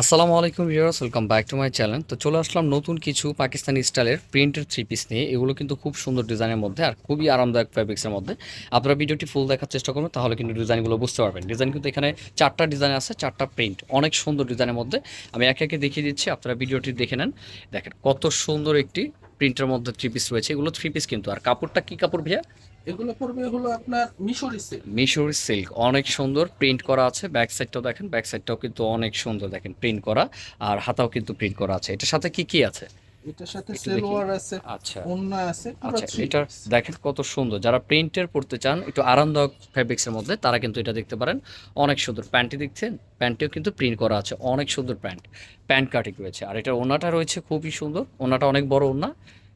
আসসালামু আলাইকুম viewers, welcome back to my channel. তো চলে আসলাম নতুন কিছু পাকিস্তানি স্টাইলের প্রিন্টের থ্রি পিস নিয়ে। এগুলো কিন্তু খুব সুন্দর ডিজাইনের মধ্যে আর খুবই আরামদায়ক ফ্যাব্রিক্সের মধ্যে। আপনারা ভিডিওটি ফুল দেখার চেষ্টা করবেন, তাহলে কিন্তু ডিজাইনগুলো বুঝতে পারবেন। ডিজাইন কিন্তু এখানে চারটা ডিজাইন আছে, চারটা প্রিন্ট অনেক সুন্দর ডিজাইনের মধ্যে। আমি একে একে দেখিয়ে দিচ্ছি, আপনারা ভিডিওটি দেখে নেন। দেখেন কত সুন্দর একটি প্রিন্টের মধ্যে থ্রি পিস রয়েছে এগুলো থ্রি পিস কিন্তু। আর কাপড়টা কি কাপড় ভাইয়া? এগুলো পড়বে হলো আপনার মিশরি সিল্ক মিশরি সিল্ক অনেক সুন্দর প্রিন্ট করা আছে ব্যাক সাইডটাও দেখেন ব্যাক সাইডটাও কিন্তু অনেক সুন্দর দেখেন প্রিন্ট করা আর হাতাও কিন্তু প্রিন্ট করা আছে। এটার সাথে কি কি আছে? এটার সাথে। সেলোয়ার আছে আচ্ছা। ওন্না আছে আচ্ছা এটা। দেখেন কত সুন্দর। যারা প্রিন্টের পড়তে চান একটু আরামদায়ক ফ্যাব্রিক্সের মধ্যে তারা কিন্তু এটা দেখতে পারেন। অনেক সুন্দর প্যান্টটি দেখছেন প্যান্টেও কিন্তু প্রিন্ট করা আছে অনেক সুন্দর প্যান্ট। প্যান্ট কাটিং রয়েছে আর এটা ওনাটা রয়েছে খুবই সুন্দর ওনাটা অনেক বড় ওনা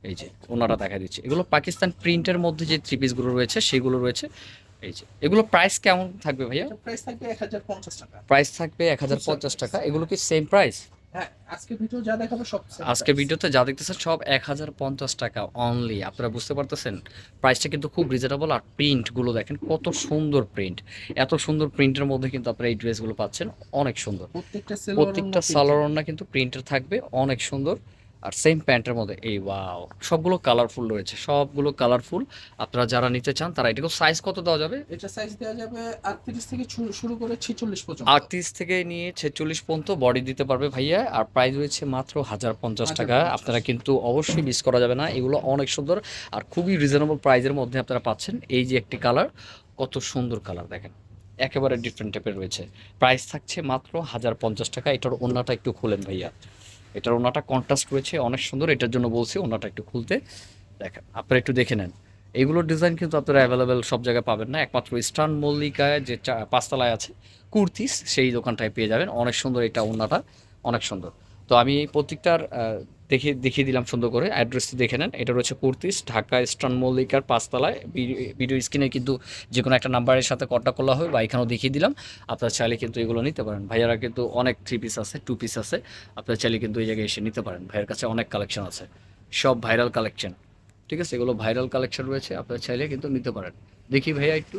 এই যে ওনাটা দেখা দিচ্ছে। এগুলো পাকিস্তান প্রিন্টের মধ্যে যে থ্রি পিসগুলো রয়েছে সেগুলো রয়েছে। এই যে এগুলো প্রাইস কেমন থাকবে ভাইয়া? প্রাইস থাকবে এক হাজার পঞ্চাশ টাকা। প্রাইস থাকবে এক হাজার পঞ্চাশ টাকা। এগুলো কি সেম প্রাইস আজকে ভিডিও যা দেখাবো সব same আজকে। ভিডিওতে যা দেখতেছেন সব এক হাজার পঞ্চাশ টাকা অনলি আপনারা বুঝতে পারতেছেন প্রাইসটা কিন্তু খুব রিজনেবল আর প্রিন্টগুলো দেখেন কত সুন্দর প্রিন্ট এত সুন্দর প্রিন্টের মধ্যে কিন্তু আপনারা এই ড্রেসগুলো পাচ্ছেন অনেক সুন্দর। প্রত্যেকটা সালোয়ার কিন্তু প্রিন্টের থাকবে অনেক সুন্দর। আর সেম প্যান্টের মধ্যে এই ওয়াও সবগুলো কালারফুল রয়েছে সবগুলো কালারফুল আপনারা যারা নিতে চান তারা এটাকে সাইজ কত দেওয়া যাবে? এটা সাইজ দেওয়া যাবে আটত্রিশ থেকে শুরু- করে ছেচল্লিশ পর্যন্ত। আটত্রিশ থেকে নিয়ে ছেচল্লিশ পর্যন্ত বডি দিতে পারবে ভাইয়া আর প্রাইস রয়েছে মাত্র হাজার পঞ্চাশ টাকা। আপনারা কিন্তু অবশ্যই মিস করা যাবে না এগুলো অনেক সুন্দর আর খুবই রিজনেবল প্রাইজের মধ্যে আপনারা পাচ্ছেন। এই যে একটি কালার কত সুন্দর কালার দেখেন একেবারে ডিফারেন্ট টাইপের রয়েছে। প্রাইস থাকছে মাত্র হাজার পঞ্চাশ টাকা এটার ওনাটা একটু খুলেন ভাইয়া। এটার ওনাটা কন্ট্রাস্ট রয়েছে, অনেক সুন্দর, এটার জন্য বলছি ওনাটা একটু খুলতে। দেখেন, আপনারা একটু দেখে নেন। এইগুলোর ডিজাইন কিন্তু আপনারা অ্যাভেলেবেল সব জায়গায় পাবেন না। একমাত্র ইস্টার্ন মল্লিকায় যে পাঁচতলায় আছে, কুর্তিস, সেই দোকানটায় পেয়ে যাবেন। অনেক সুন্দর এটা ওনাটা, অনেক সুন্দর। তো আমি প্রত্যেকটার আহ, দেখে দেখিয়ে দিলাম সুন্দর করে। অ্যাড্রেসটি দেখে নেন। এটা রয়েছে কুর্তিস ঢাকা ইস্টার্ন মল্লিকার পাঁচতলায়। ভিডিও স্ক্রিনে কিন্তু যে কোনো একটা নাম্বারের সাথে কন্ট্যাক্ট করলে হবে বা এখানেও দেখিয়ে দিলাম। আপনারা চাইলে কিন্তু এগুলো নিতে পারেন। ভাইয়ারা কিন্তু অনেক থ্রি পিস আছে টু পিস আছে। আপনারা চাইলে কিন্তু এই জায়গায় এসে নিতে পারেন। ভাইয়ের কাছে অনেক কালেকশন আছে। সব ভাইরাল কালেকশন ঠিক আছে? এগুলো ভাইরাল কালেকশন রয়েছে। আপনারা চাইলে কিন্তু নিতে পারেন। দেখি ভাইয়া একটু।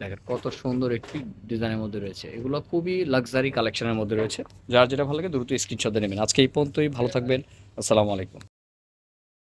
দেখেন। কত সুন্দর একটি ডিজাইনের মধ্যে রয়েছে। এগুলো খুবই লাক্সারি কালেকশনের মধ্যে রয়েছে। যার যেটা ভালো লাগে দ্রুত স্ক্রিনশট নেবেন। আজকে এই পর্যন্তই। ভালো থাকবেন। আসসালামু আলাইকুম।